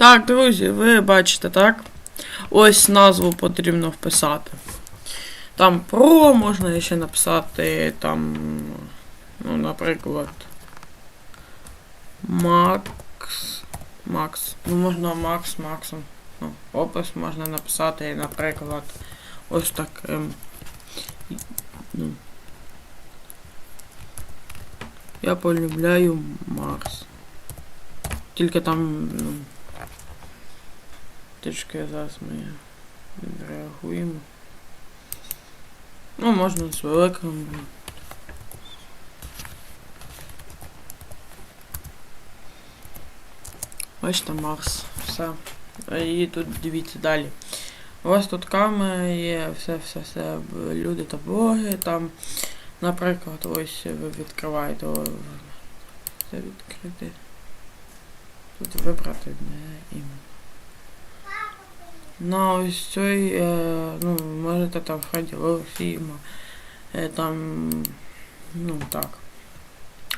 Так, друзі, ви бачите, так? Ось назву потрібно вписати. Там про можна ще написати там, ну, наприклад, Макс. Макс. Ну, можна Макс Максом. Ну, опис можна написати, наприклад, ось так. Ем, ну, я полюбляю Марс. Тільки там, ну. Трішки зараз ми відреагуємо. Ну, можна з великим. Бачите, Марс. Все. І тут дивіться далі. У вас тут камери є, все, все, все, люди та блоги там. Наприклад, ось ви відкриваєте. Це відкрити. Тут вибрати не ім'я. На ось цей, е, ну, можете там Фредді Фільма, е, там, ну так.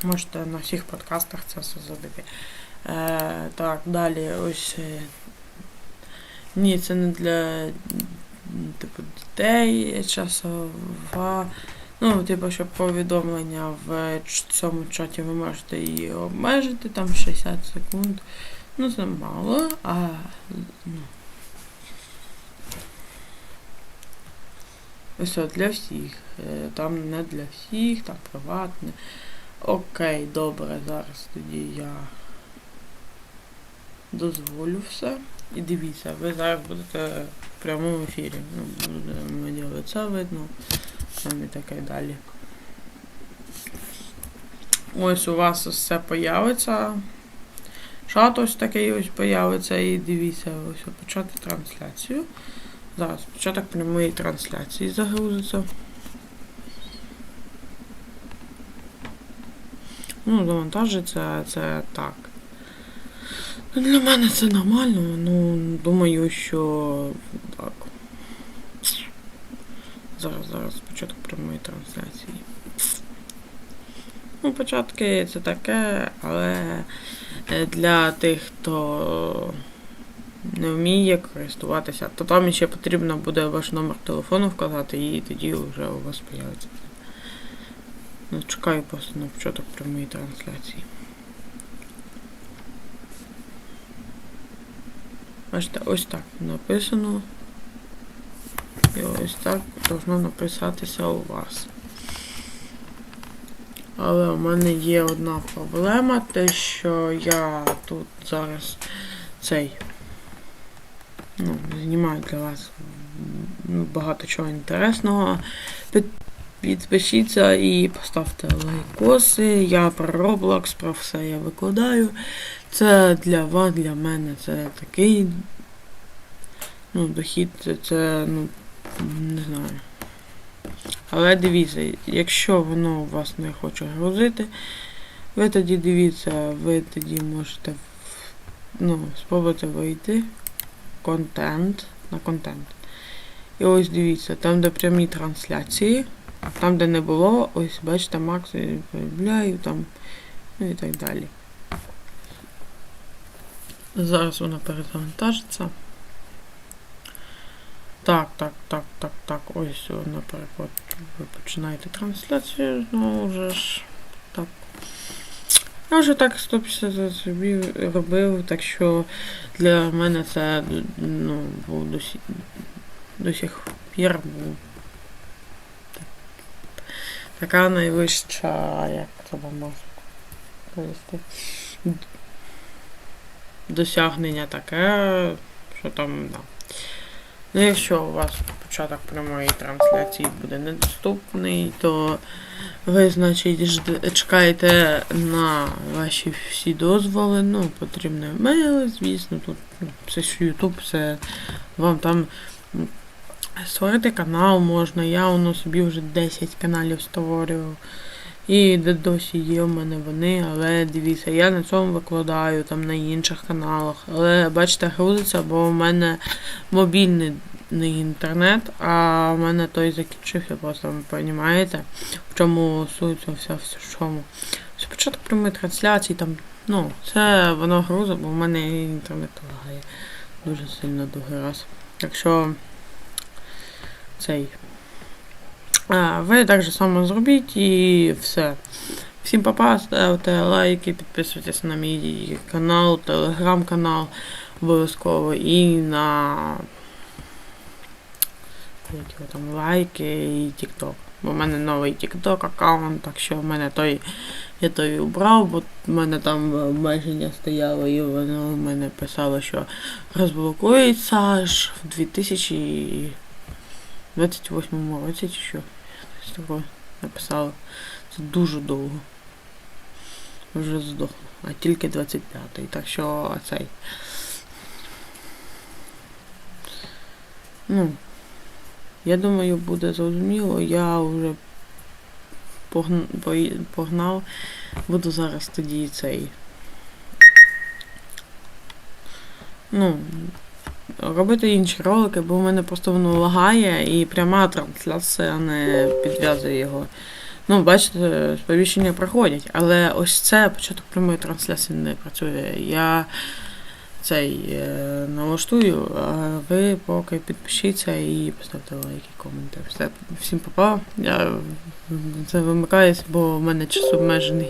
Можете на всіх подкастах це все зробити. Е, так, далі ось. Е, ні, це не для типу дітей часова. Ну, типу, щоб повідомлення в цьому чаті ви можете її обмежити, там 60 секунд. Ну, це мало, а ну. От для всіх. Е, Там не для всіх, там приватне. Окей, добре, зараз тоді я дозволю все. І дивіться, ви зараз будете в прямому ефірі. Ну, моє лице видно. Там і таке далі. Ось у вас все появиться. Шат ось такий ось появиться. І дивіться, ось почати трансляцію. Зараз початок прямої трансляції загрузиться. Ну, завантажиться це так. Ну, Для мене це нормально, ну думаю, що так. Зараз, зараз початок прямої трансляції. Ну, початки це таке, але е, для тих, хто не вміє користуватися, то там ще потрібно буде ваш номер телефону вказати, і тоді вже у вас появиться. Ну, чекаю просто на початок прямої трансляції. Бачите, ось так написано. І ось так должно написатися у вас. Але у мене є одна проблема, те, що я тут зараз цей ну, знімаю для вас багато чого інтересного. Підпишіться і поставте лайкоси. Я про Roblox, про все я викладаю. Це для вас, для мене це такий. Ну, дохід, це, ну, не знаю. Але дивіться, якщо воно у вас не хоче грузити, ви тоді дивіться, ви тоді можете ну, спробувати вийти контент на контент. І ось дивіться, там, де прямі трансляції, там, де не було, ось бачите, Макс я полюбляю, там, ну і так далі. Зараз вона перезавантажиться. Так, так, так, так, так. Ось, наприклад, ви починаєте трансляцію, знову вже ж. Я вже так 150 собі робив, так що для мене це ну, був до, сі- пір був так- така найвища, як це можна повісти. Досягнення таке, що там, да. Ну, якщо у вас початок прямої трансляції буде недоступний, то ви, значить, жд- чекаєте на ваші всі дозволи. Ну, потрібні емейли, звісно, тут ну, це ж YouTube, це вам там створити канал можна. Я воно собі вже 10 каналів створював. І досі є в мене вони, але дивіться, я на цьому викладаю там на інших каналах. Але бачите, грузиться, бо у мене мобільний не інтернет, а в мене той закінчився, просто ви розумієте, в чому суть вся в чому. Спочатку прямої трансляції, там Ну, це воно грузить, бо в мене інтернет лагає дуже сильно другий раз. Так що цей. Ви так же само зробіть і все. Всім папа, ставте лайки, підписуйтесь на мій канал, телеграм-канал обов'язково і на як його там лайки і TikTok. Бо в мене новий TikTok аккаунт, так що в мене той я той убрав, бо в мене там обмеження стояло і воно в мене писало, що розблокується аж в 2028 році чи що. Щось таке написало. Це дуже довго. Вже здохло. А тільки 25-й. Так що цей. Ну, я думаю, буде зрозуміло. Я вже погнав. Буду зараз тоді цей. Ну, робити інші ролики, бо в мене просто воно лагає і пряма трансляція не підв'язує його. Ну, бачите, сповіщення проходять, але ось це початок прямої трансляції не працює. Я цей е, налаштую, а ви поки підпишіться і поставте лайки, коменти. Все, всім попав. Я це вимикаюсь, бо в мене час обмежений.